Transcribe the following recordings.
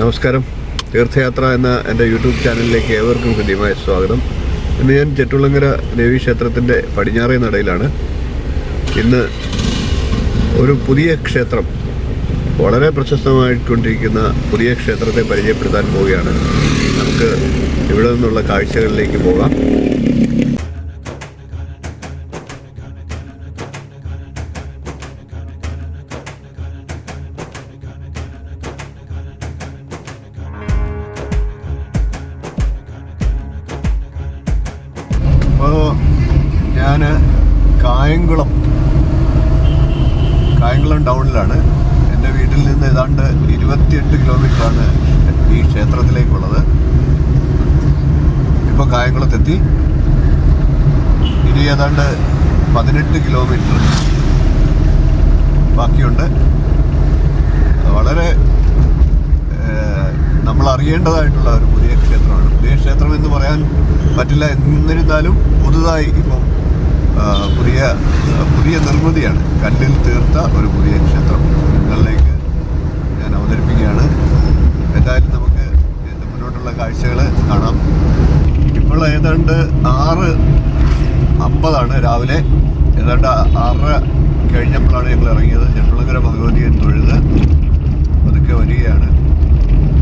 നമസ്കാരം. തീർത്ഥയാത്ര എന്ന എന്റെ യൂട്യൂബ് ചാനലിലേക്ക് ഏവർക്കും ഹൃദ്യമായ സ്വാഗതം. ഇന്ന് ഞാൻ ചെട്ടുളങ്ങര ദേവി ക്ഷേത്രത്തിന്റെ പടിഞ്ഞാറേ നടയിലാണ്. ഇന്ന് ഒരു പുതിയ ക്ഷേത്രം വളരെ പ്രശസ്തമായിക്കൊണ്ടിരിക്കുന്ന പുതിയ ക്ഷേത്രത്തെ പരിചയപ്പെടുത്താൻ പോവുകയാണ്. നമുക്ക് ഇവിടെ നിന്നുള്ള കാഴ്ചകളിലേക്ക് പോകാം. കായംകുളം. കായംകുളം ടൗണിലാണ്. എന്റെ വീട്ടിൽ നിന്ന് ഏതാണ്ട് ഇരുപത്തിയെട്ട് കിലോമീറ്ററാണ് ഈ ക്ഷേത്രത്തിലേക്കുള്ളത്. ഇപ്പോൾ കായംകുളത്തെത്തി. ഇനി ഏതാണ്ട് പതിനെട്ട് കിലോമീറ്റർ ബാക്കിയുണ്ട്. വളരെ നമ്മൾ അറിയേണ്ടതായിട്ടുള്ള ഒരു പുതിയ ക്ഷേത്രമാണ്. പുതിയ ക്ഷേത്രം എന്ന് പറയാൻ പറ്റില്ല. എന്നിരുന്നാലും പുതുതായി ഇപ്പം പുതിയ പുതിയ നിർമ്മിതിയാണ് കല്ലിൽ തീർത്ത ഒരു പുതിയ ക്ഷേത്രം. നിങ്ങളിലേക്ക് ഞാൻ അവതരിപ്പിക്കുകയാണ്. എന്തായാലും നമുക്ക് ഇതിന്റെ മുന്നോട്ടുള്ള കാഴ്ചകൾ കാണാം. ഇപ്പോൾ ഏതാണ്ട് ആറ് അമ്പതാണ് രാവിലെ. ഏതാണ്ട് ആറര കഴിഞ്ഞപ്പോഴാണ് ഞങ്ങൾ ഇറങ്ങിയത്. ഞെട്ടുളങ്ങര ഭഗവതിയെ തൊഴുത് പതുക്കെ വരികയാണ്.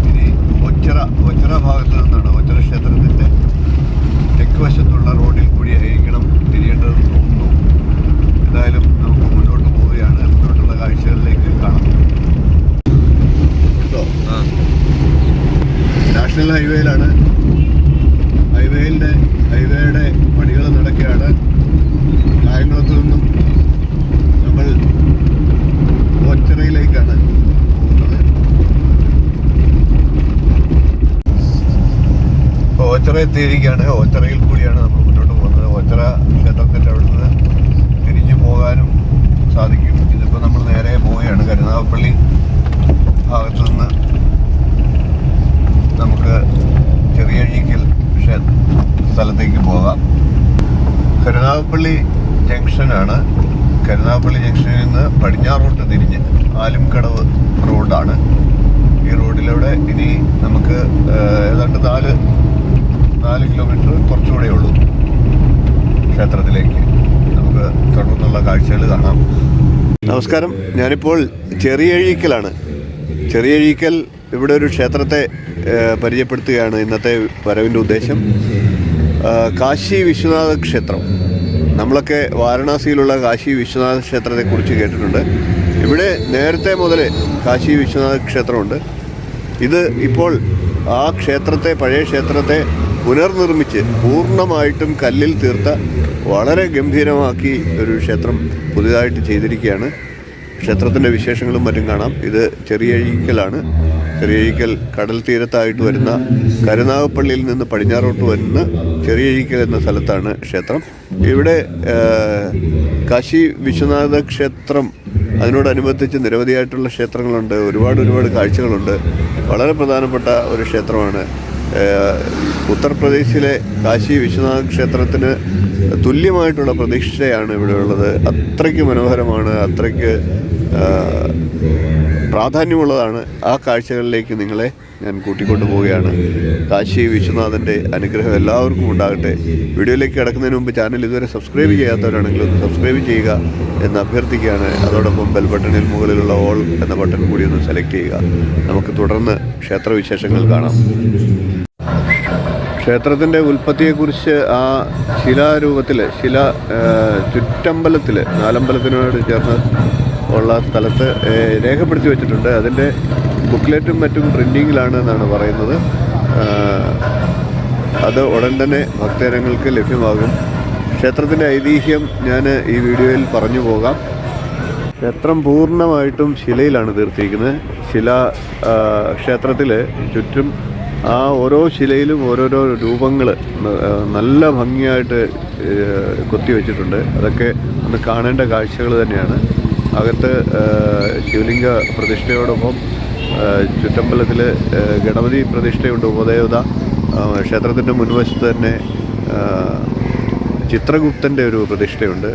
ഇനി ഒച്ചറ ഒച്ചറ ഭാഗത്ത് നിന്നാണ് ഒച്ചറ ക്ഷേത്രത്തിന്റെ തെക്ക് വശത്തുള്ള റോഡിൽ കൂടി ആയിരിക്കണം തിരിയേണ്ടതെന്ന് തോന്നുന്നു എന്തായാലും നമുക്ക് മുന്നോട്ട് പോവുകയാണ്. മുന്നോട്ടുള്ള കാഴ്ചകളിലേക്ക് കാണാം. കേട്ടോ നാഷണൽ ഹൈവേയിലാണ്. ഹൈവേയിലെ ഹൈവേയുടെ പണികൾ നടക്കുകയാണ്. കായംകുളത്ത് നിന്നും നമ്മൾ ഒച്ചറയിലേക്കാണ് പോകുന്നത്. ഓച്ചറ എത്തിയിരിക്കുകയാണ് ഓച്ചറയിൽ കൂടിയാണ് നമ്മൾ മുന്നോട്ട് പോകുന്നത് ഓച്ചറ ക്ഷേത്രത്തിന്റെ അവിടെ നിന്ന് തിരിഞ്ഞു പോകാനും സാധിക്കും ഇതിപ്പോൾ നമ്മൾ നേരെ പോവുകയാണ് കരുനാഗപ്പള്ളി ഭാഗത്തു നിന്ന് നമുക്ക് ചെറിയഴീക്കൽ ക്ഷേ സ്ഥലത്തേക്ക് പോകാം. കരുനാഗപ്പള്ളി ജംഗ്ഷനാണ്. കരുനാഗപ്പള്ളി ജംഗ്ഷനിൽ നിന്ന് പടിഞ്ഞാറോട്ട് തിരിഞ്ഞ് ആലുംകടവ് റോഡാണ്. ഈ റോഡിലൂടെ ഇനി നമുക്ക് ഏതാണ്ട് നാല് നാല് കിലോമീറ്റർ കുറച്ചുകൂടെ ഉള്ളൂ ക്ഷേത്രത്തിലേക്ക്. നമുക്ക് തുടർന്നുള്ള കാഴ്ചകൾ കാണാം. നമസ്കാരം. ഞാനിപ്പോൾ ചെറിയഴീക്കലാണ്. ചെറിയഴീക്കൽ ഇവിടെ ഒരു ക്ഷേത്രത്തെ പരിചയപ്പെടുത്തുകയാണ് ഇന്നത്തെ വരവിന്റെ ഉദ്ദേശം. കാശി വിശ്വനാഥ ക്ഷേത്രം. നമ്മളൊക്കെ വാരണാസിയിലുള്ള കാശി വിശ്വനാഥ ക്ഷേത്രത്തെക്കുറിച്ച് കേട്ടിട്ടുണ്ട്. ഇവിടെ നേരത്തെ മുതൽ കാശി വിശ്വനാഥ ക്ഷേത്രമുണ്ട്. ഇത് ഇപ്പോൾ ആ ക്ഷേത്രത്തെ പഴയ ക്ഷേത്രത്തെ പുനർനിർമ്മിച്ച് പൂർണമായിട്ടും കല്ലിൽ തീർത്ത വളരെ ഗംഭീരമാക്കി ഒരു ക്ഷേത്രം പുതിയതായിട്ട് ചെയ്തിരിക്കുകയാണ്. ക്ഷേത്രത്തിന്റെ വിശേഷങ്ങളും മറ്റും കാണാം. ഇത് ചെറിയഴിക്കലാണ് ചെറിയഴിക്കൽ കടൽ തീരത്തായിട്ട് വരുന്ന കരുനാഗപ്പള്ളിയിൽ നിന്ന് പടിഞ്ഞാറോട്ട് വരുന്ന ചെറിയഴിക്കൽ എന്ന സ്ഥലത്താണ് ക്ഷേത്രം. ഇവിടെ കാശി വിശ്വനാഥ ക്ഷേത്രം അതിനോടനുബന്ധിച്ച് നിരവധിയായിട്ടുള്ള ക്ഷേത്രങ്ങളുണ്ട്. ഒരുപാട് ഒരുപാട് കാഴ്ചകളുണ്ട്. വളരെ പ്രധാനപ്പെട്ട ഒരു ക്ഷേത്രമാണ് ഉത്തർപ്രദേശിലെ കാശി വിശ്വനാഥ ക്ഷേത്രത്തിന് തുല്യമായിട്ടുള്ള പ്രതിഷ്ഠയാണ് ഇവിടെയുള്ളത്. അത്രയ്ക്ക് മനോഹരമാണ് അത്രയ്ക്ക് പ്രാധാന്യമുള്ളതാണ്. ആ കാഴ്ചകളിലേക്ക് നിങ്ങളെ ഞാൻ കൂട്ടിക്കൊണ്ടു പോവുകയാണ്. കാശി വിശ്വനാഥന്റെ അനുഗ്രഹം എല്ലാവർക്കും ഉണ്ടാകട്ടെ. വീഡിയോയിലേക്ക് കിടക്കുന്നതിന് മുമ്പ് ചാനൽ ഇതുവരെ സബ്സ്ക്രൈബ് ചെയ്യാത്തവരാണെങ്കിൽ ഒന്ന് സബ്സ്ക്രൈബ് ചെയ്യുക എന്ന് അഭ്യർത്ഥിക്കുകയാണ്. അതോടൊപ്പം ബെൽ ബട്ടണിൽ മുകളിലുള്ള ഓൾ എന്ന ബട്ടൺ കൂടി ഒന്ന് സെലക്ട് ചെയ്യുക. നമുക്ക് തുടർന്ന് ക്ഷേത്രവിശേഷങ്ങൾ കാണാം. ക്ഷേത്രത്തിന്റെ ഉൽപ്പത്തിയെക്കുറിച്ച് ആ ശിലാരൂപത്തിൽ ശില ചുറ്റമ്പലത്തിൽ നാലമ്പലത്തിനോട് ചേർന്ന് ഉള്ള സ്ഥലത്ത് രേഖപ്പെടുത്തി വെച്ചിട്ടുണ്ട്. അതിന്റെ ബുക്ക്ലെറ്റും മറ്റും പ്രിന്റിങ്ങിലാണ് എന്നാണ് പറയുന്നത്. അത് ഉടൻ തന്നെ ഭക്തജനങ്ങൾക്ക് ലഭ്യമാകും. ക്ഷേത്രത്തിന്റെ ഐതിഹ്യം ഞാൻ ഈ വീഡിയോയിൽ പറഞ്ഞു പോകാം. ക്ഷേത്രം പൂർണമായിട്ടും ശിലയിലാണ് തീർത്തിരിക്കുന്നത്. ശില ക്ഷേത്രത്തിൽ ചുറ്റും ആ ഓരോ ശിലയിലും ഓരോരോ രൂപങ്ങൾ നല്ല ഭംഗിയായിട്ട് കൊത്തിവെച്ചിട്ടുണ്ട് അതൊക്കെ ഒന്ന് കാണേണ്ട കാഴ്ചകൾ തന്നെയാണ്. അകത്ത് ശിവലിംഗ പ്രതിഷ്ഠയോടൊപ്പം ചുറ്റമ്പലത്തിൽ ഗണപതി പ്രതിഷ്ഠയുണ്ട് ഉപദേവത ക്ഷേത്രത്തിന്റെ മുൻവശത്ത് തന്നെ ചിത്രഗുപ്തന്റെ ഒരു പ്രതിഷ്ഠയുണ്ട്.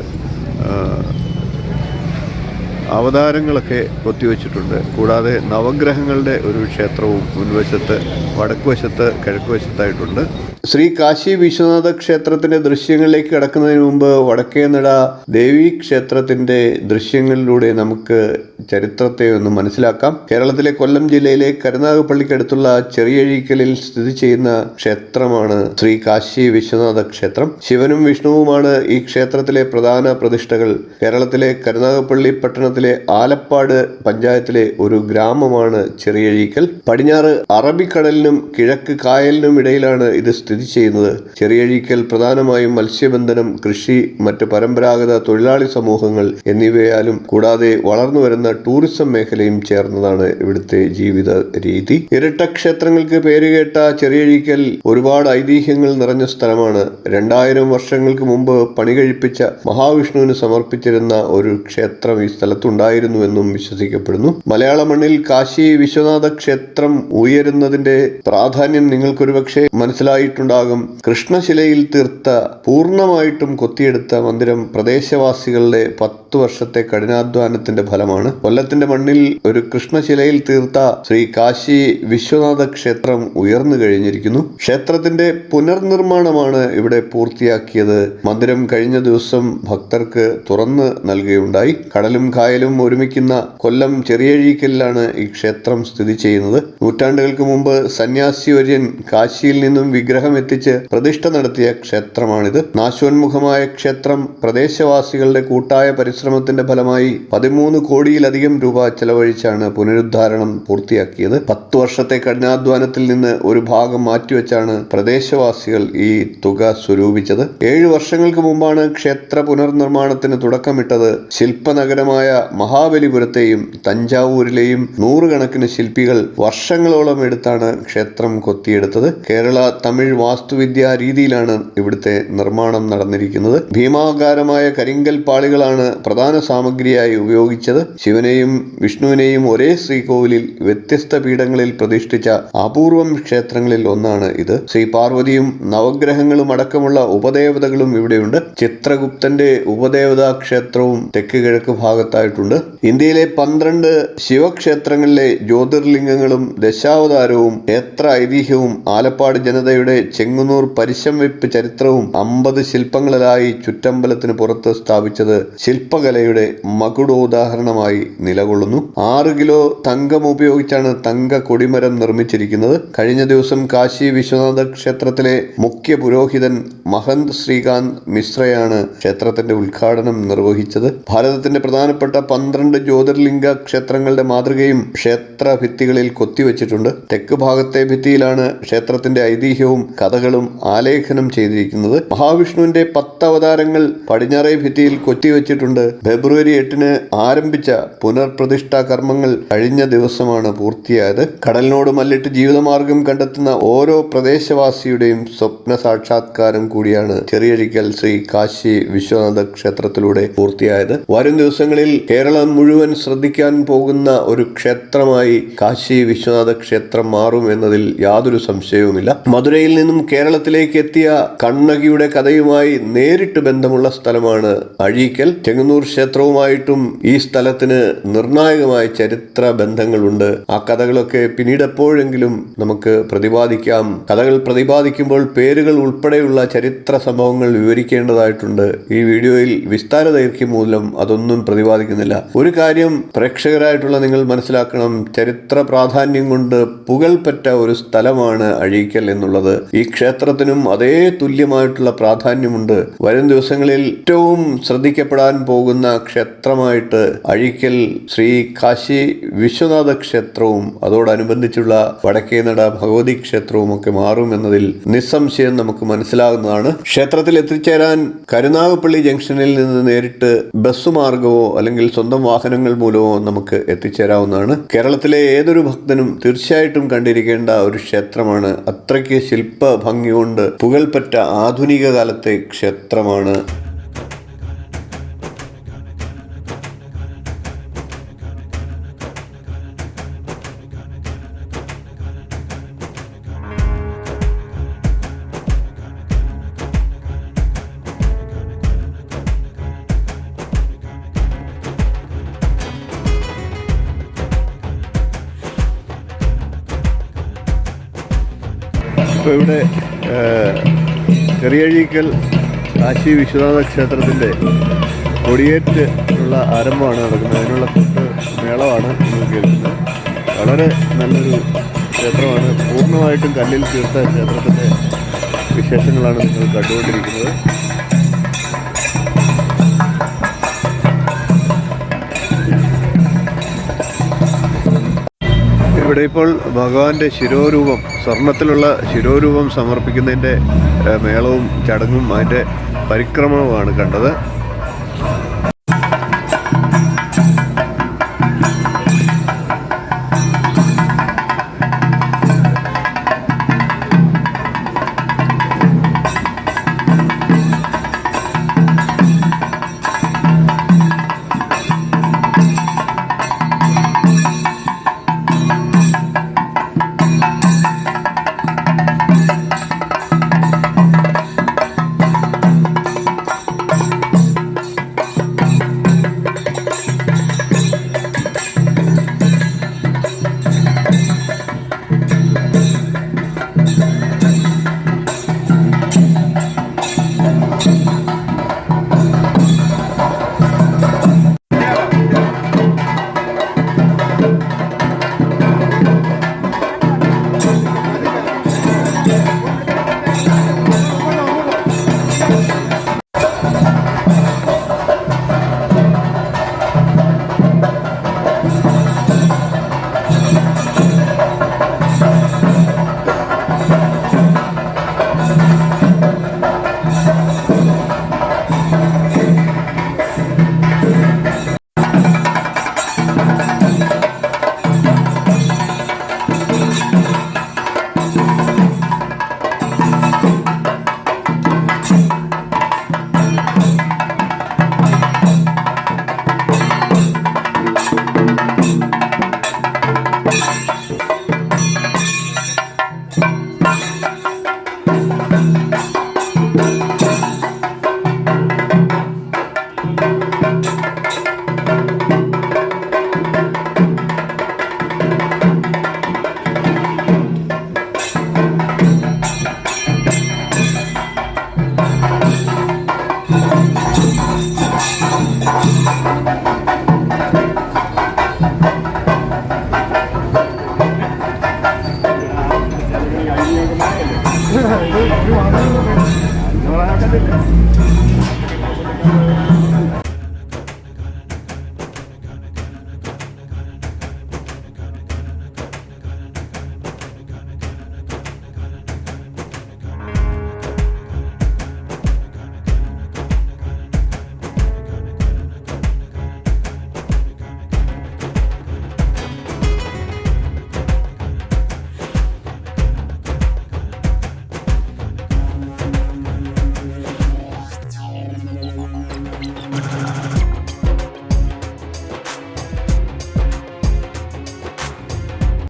അവതാരങ്ങളൊക്കെ കൊത്തിവെച്ചിട്ടുണ്ട്. കൂടാതെ നവഗ്രഹങ്ങളുടെ ഒരു ക്ഷേത്രവും മുൻവശത്ത് വടക്കുവശത്ത് കിഴക്കുവശത്തായിട്ടുണ്ട്. ശ്രീ കാശി വിശ്വനാഥ ക്ഷേത്രത്തിന്റെ ദൃശ്യങ്ങളിലേക്ക് കടക്കുന്നതിന് മുമ്പ് വടക്കേനട ദേവീ ക്ഷേത്രത്തിന്റെ ദൃശ്യങ്ങളിലൂടെ നമുക്ക് ചരിത്രത്തെ ഒന്ന് മനസ്സിലാക്കാം. കേരളത്തിലെ കൊല്ലം ജില്ലയിലെ കരുനാഗപ്പള്ളിക്കടുത്തുള്ള ചെറിയഴീക്കലിൽ സ്ഥിതി ചെയ്യുന്ന ക്ഷേത്രമാണ് ശ്രീ കാശി വിശ്വനാഥ ക്ഷേത്രം. ശിവനും വിഷ്ണുവുമാണ് ഈ ക്ഷേത്രത്തിലെ പ്രധാന പ്രതിഷ്ഠകൾ. കേരളത്തിലെ കരുനാഗപ്പള്ളി പട്ടണത്തിലെ ആലപ്പാട് പഞ്ചായത്തിലെ ഒരു ഗ്രാമമാണ് ചെറിയഴീക്കൽ. പടിഞ്ഞാറ് അറബിക്കടലിനും കിഴക്ക് കായലിനും ഇടയിലാണ് ഇത് സ്ഥിതി ചെയ്യുന്നത്. ചെറിയഴീക്കൽ പ്രധാനമായും മത്സ്യബന്ധനം കൃഷി മറ്റ് പരമ്പരാഗത തൊഴിലാളി സമൂഹങ്ങൾ എന്നിവയാലും കൂടാതെ വളർന്നു വരുന്ന ടൂറിസം മേഖലയും ചേർന്നതാണ് ഇവിടുത്തെ ജീവിത രീതി. ഇരട്ട ക്ഷേത്രങ്ങൾക്ക് പേരുകേട്ട ചെറിയഴീക്കൽ ഒരുപാട് ഐതിഹ്യങ്ങൾ നിറഞ്ഞ സ്ഥലമാണ്. രണ്ടായിരം വർഷങ്ങൾക്ക് മുമ്പ് പണി കഴിപ്പിച്ച മഹാവിഷ്ണുവിന് സമർപ്പിച്ചിരുന്ന ഒരു ക്ഷേത്രം ഈ സ്ഥലത്തുണ്ടായിരുന്നുവെന്നും വിശ്വസിക്കപ്പെടുന്നു. മലയാള മണ്ണിൽ കാശി വിശ്വനാഥ ക്ഷേത്രം ഉയരുന്നതിന്റെ പ്രാധാന്യം നിങ്ങൾക്കൊരുപക്ഷെ മനസ്സിലായിട്ടുണ്ടാകും. കൃഷ്ണശിലയിൽ തീർത്ത പൂർണമായിട്ടും കൊത്തിയെടുത്ത മന്ദിരം പ്രദേശവാസികളുടെ പത്തു വർഷത്തെ കഠിനാധ്വാനത്തിന്റെ ഫലമാണ്. കൊല്ലത്തിന്റെ മണ്ണിൽ ഒരു കൃഷ്ണശിലയിൽ തീർത്ത ശ്രീ കാശി വിശ്വനാഥ ക്ഷേത്രം ഉയർന്നു കഴിഞ്ഞിരിക്കുന്നു. ക്ഷേത്രത്തിന്റെ പുനർനിർമ്മാണമാണ് ഇവിടെ പൂർത്തിയാക്കിയത്. മന്ദിരം കഴിഞ്ഞ ദിവസം ഭക്തർക്ക് തുറന്ന് നൽകുകയുണ്ടായി. കടലും കായലും ഒരുമിക്കുന്ന കൊല്ലം ചെറിയഴീക്കലിലാണ് ഈ ക്ഷേത്രം സ്ഥിതി ചെയ്യുന്നത്. നൂറ്റാണ്ടുകൾക്ക് മുമ്പ് സന്യാസി സന്യാസിവര്യൻ കാശിയിൽ നിന്നും വിഗ്രഹം എത്തിച്ച് പ്രതിഷ്ഠ നടത്തിയ ക്ഷേത്രമാണിത്. നാശോന്മുഖമായ ക്ഷേത്രം പ്രദേശവാസികളുടെ കൂട്ടായ പരിശ്രമത്തിന്റെ ഫലമായി പതിമൂന്ന് കോടിയിലധികം രൂപ ചെലവഴിച്ചാണ് പുനരുദ്ധാരണം പൂർത്തിയാക്കിയത്. പത്ത് വർഷത്തെ കഠിനാധ്വാനത്തിൽ നിന്ന് ഒരു ഭാഗം മാറ്റിവെച്ചാണ് പ്രദേശവാസികൾ ഈ തുക സ്വരൂപിച്ചത്. ഏഴു വർഷങ്ങൾക്ക് മുമ്പാണ് ക്ഷേത്ര പുനർനിർമ്മാണത്തിന് തുടക്കമിട്ടത് ശില്പനഗരമായ മഹാബലിപുരത്തെയും തഞ്ചാവൂരിലെയും നൂറുകണക്കിന് ശില്പികൾ വർഷങ്ങളോളം എടുത്താണ് ക്ഷേത്രം കൊത്തിയെടുത്തത്. കേരള തമിഴ് വാസ്തുവിദ്യാ രീതിയിലാണ് ഇവിടുത്തെ നിർമ്മാണം നടന്നിരിക്കുന്നത്. ഭീമാകാരമായ കരിങ്കൽ പാളികളാണ് പ്രധാന സാമഗ്രിയായി ഉപയോഗിച്ചത്. ശിവനെയും വിഷ്ണുവിനെയും ഒരേ ശ്രീകോവിലിൽ വ്യത്യസ്ത പീഠങ്ങളിൽ പ്രതിഷ്ഠിച്ച അപൂർവം ക്ഷേത്രങ്ങളിൽ ഒന്നാണ് ഇത്. ശ്രീ പാർവതിയും നവഗ്രഹങ്ങളും അടക്കമുള്ള ഉപദേവതകളും ഇവിടെയുണ്ട്. ചിത്രഗുപ്തന്റെ ഉപദേവതാ ക്ഷേത്രവും തെക്ക് കിഴക്ക് ഭാഗത്തായിട്ടുണ്ട് ഇന്ത്യയിലെ പന്ത്രണ്ട് ശിവക്ഷേത്രങ്ങളിലെ ജ്യോതിർലിംഗങ്ങളും ദശാവതാരവും എത്ര ഐതിഹ്യവും ആലപ്പാട് ജനതയുടെ ചെങ്ങുന്നൂർ പരിശം വെപ്പ് ചരിത്രവും അമ്പത് ശില്പങ്ങളിലായി ചുറ്റമ്പലത്തിന് പുറത്ത് സ്ഥാപിച്ചത് ശില്പകലയുടെ മകുടോദാഹരണമായി നിലകൊള്ളുന്നു. ആറ് കിലോ തങ്കം ഉപയോഗിച്ചാണ് തങ്ക കൊടിമരം നിർമ്മിച്ചിരിക്കുന്നത്. കഴിഞ്ഞ ദിവസം കാശി വിശ്വനാഥ ക്ഷേത്രത്തിലെ മുഖ്യ പുരോഹിതൻ മഹന്ത് ശ്രീകാന്ത് മിശ്രയാണ് ക്ഷേത്രത്തിന്റെ ഉദ്ഘാടനം നിർവഹിച്ചത്. ഭാരതത്തിന്റെ പ്രധാനപ്പെട്ട പന്ത്രണ്ട് ജ്യോതിർലിംഗ ക്ഷേത്രങ്ങളുടെ മാതൃകയും ക്ഷേത്ര ഭിത്തികളിൽ കൊത്തിവെച്ചിട്ടുണ്ട്. തെക്ക് ഭാഗത്തെ ഭിത്തിയിലാണ് ക്ഷേത്രത്തിന്റെ ഐതിഹ്യവും കഥകളും ആലേഖനം ചെയ്തിരിക്കുന്നത്. മഹാവിഷ്ണുവിന്റെ പത്ത് അവതാരങ്ങൾ പടിഞ്ഞാറേ ഭിത്തിയിൽ കൊത്തിവെച്ചിട്ടുണ്ട്. ഫെബ്രുവരി എട്ടിന് ആരംഭിച്ച പുനർപ്രതിഷ്ഠാ കർമ്മങ്ങൾ കഴിഞ്ഞ ദിവസമാണ് പൂർത്തിയായത്. കടലിനോട് മല്ലിട്ട് ജീവിതമാർഗം കണ്ടെത്തുന്ന ഓരോ പ്രദേശവാസിയുടെയും സ്വപ്ന സാക്ഷാത്കാരം കൂടിയാണ് ചെറിയഴിക്കൽ ശ്രീ കാശി വിശ്വനാഥ ക്ഷേത്രത്തിലൂടെ പൂർത്തിയായത്. വരും ദിവസങ്ങളിൽ കേരളം മുഴുവൻ ശ്രദ്ധിക്കാൻ പോകുന്ന ഒരു ക്ഷേത്രമായി കാശി വിശ്വനാഥ ക്ഷേത്രം മാറും എന്നതിൽ യാതൊരു സംശയവുമില്ല. മധുരയിൽ നിന്നും കേരളത്തിലേക്ക് എത്തിയ കണ്ണകിയുടെ കഥയുമായി നേരിട്ട് ബന്ധമുള്ള സ്ഥലമാണ് അഴീക്കൽ. ചെങ്ങന്നൂർ ക്ഷേത്രവുമായിട്ടും ഈ സ്ഥലത്തിന് നിർണായകമായ ചരിത്ര ബന്ധങ്ങളുണ്ട്. ആ കഥകളൊക്കെ പിന്നീട് എപ്പോഴെങ്കിലും നമുക്ക് പ്രതിപാദിക്കാം. കഥകൾ പ്രതിപാദിക്കുമ്പോൾ പേരുകൾ ഉൾപ്പെടെയുള്ള ചരിത്ര സംഭവങ്ങൾ വിവരിക്കേണ്ടതായിട്ടുണ്ട്. ഈ വീഡിയോയിൽ വിസ്താര ദൈർഘ്യം മൂലം അതൊന്നും പ്രതിപാദിക്കുന്നില്ല. ഒരു കാര്യം പ്രേക്ഷകരായിട്ടുള്ള നിങ്ങൾ മനസ്സിലാക്കണം. ചരിത്ര പ്രാധാന്യം കൊണ്ട് പുകൾപെറ്റ ഒരു സ്ഥലമാണ് അഴീക്കൽ എന്നുള്ളത്. ഈ ക്ഷേത്രത്തിനും അതേ തുല്യമായിട്ടുള്ള പ്രാധാന്യമുണ്ട്. വരും ദിവസങ്ങളിൽ ഏറ്റവും ശ്രദ്ധിക്കപ്പെടാൻ പോകുന്ന ക്ഷേത്രമായിട്ട് അഴീക്കൽ ശ്രീ കാശി വിശ്വനാഥ ക്ഷേത്രവും അതോടനുബന്ധിച്ചുള്ള വടക്കേനട ഭഗവതി ക്ഷേത്രവും ഒക്കെ മാറും എന്നതിൽ നിസ്സംശയം നമുക്ക് മനസ്സിലാകുന്നതാണ് ക്ഷേത്രത്തിൽ എത്തിച്ചേരാൻ കരുനാഗപ്പള്ളി ജംഗ്ഷനിൽ നിന്ന് നേരിട്ട് ബസ് മാർഗമോ അല്ലെങ്കിൽ സ്വന്തം വാഹനങ്ങൾ മൂലമോ നമുക്ക് എത്തിച്ചേരാവുന്നതാണ്. കേരളത്തിലെ ഏതൊരു ഭക്തനും തീർച്ചയായിട്ടും കണ്ടിരിക്കേണ്ട ഒരു ക്ഷേത്രമാണ്. അത്രയ്ക്ക് ശില്പ ഭംഗി കൊണ്ട് പുകൾപെറ്റ ആധുനിക കാലത്തെ ക്ഷേത്രമാണ്. ഇപ്പോൾ ഇവിടെ ചെറിയഴീക്കൽ കാശി വിശ്വനാഥ ക്ഷേത്രത്തിന്റെ കൊടിയേറ്റ് ഉള്ള ആരംഭമാണ് നടക്കുന്നത്. അതിനുള്ള തൊട്ട് മേളമാണ് കേൾക്കുന്നത്. വളരെ നല്ലൊരു ക്ഷേത്രമാണ്. പൂർണമായിട്ടും കല്ലിൽ തീർത്ത ക്ഷേത്രത്തിന്റെ വിശേഷങ്ങളാണ് നിങ്ങൾ കണ്ടുകൊണ്ടിരിക്കുന്നത്. ഇവിടെ ഇപ്പോൾ ഭഗവാന്റെ ശിരോരൂപം സ്വർണത്തിലുള്ള ശിരോരൂപം സമർപ്പിക്കുന്നതിന്റെ മേളവും ചടങ്ങും അതിന്റെ പരിക്രമവുമാണ് കണ്ടത്.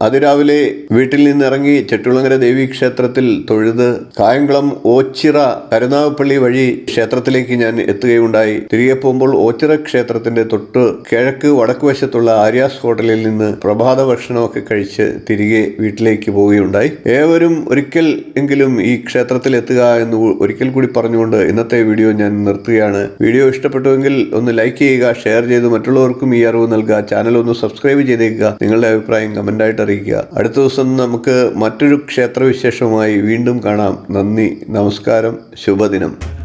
അതിരാവിലെ വീട്ടിൽ നിന്നിറങ്ങി ചെട്ടുളങ്ങര ദേവി ക്ഷേത്രത്തിൽ തൊഴുത് കായംകുളം ഓച്ചിറ കരുനാഗപ്പള്ളി വഴി ക്ഷേത്രത്തിലേക്ക് ഞാൻ എത്തുകയുണ്ടായി. തിരികെ പോകുമ്പോൾ ഓച്ചിറ ക്ഷേത്രത്തിന്റെ തൊട്ട് കിഴക്ക് വടക്ക് വശത്തുള്ള ആര്യാസ് ഹോട്ടലിൽ നിന്ന് പ്രഭാത ഭക്ഷണമൊക്കെ കഴിച്ച് തിരികെ വീട്ടിലേക്ക് പോവുകയുണ്ടായി. ഏവരും ഒരിക്കൽ എങ്കിലും ഈ ക്ഷേത്രത്തിൽ എത്തുക എന്ന് ഒരിക്കൽ കൂടി പറഞ്ഞുകൊണ്ട് ഇന്നത്തെ വീഡിയോ ഞാൻ നിർത്തുകയാണ്. വീഡിയോ ഇഷ്ടപ്പെട്ടുവെങ്കിൽ ഒന്ന് ലൈക്ക് ചെയ്യുക ഷെയർ ചെയ്ത് മറ്റുള്ളവർക്കും ഈ അറിവ് നൽകുക. ചാനൽ ഒന്ന് സബ്സ്ക്രൈബ് ചെയ്തേക്കുക. നിങ്ങളുടെ അഭിപ്രായം കമന്റായിട്ട് അറിയിക്കുക. അടുത്ത ദിവസം നമുക്ക് മറ്റൊരു ക്ഷേത്രവിശേഷമായി വീണ്ടും കാണാം. നന്ദി നമസ്കാരം ശുഭദിനം.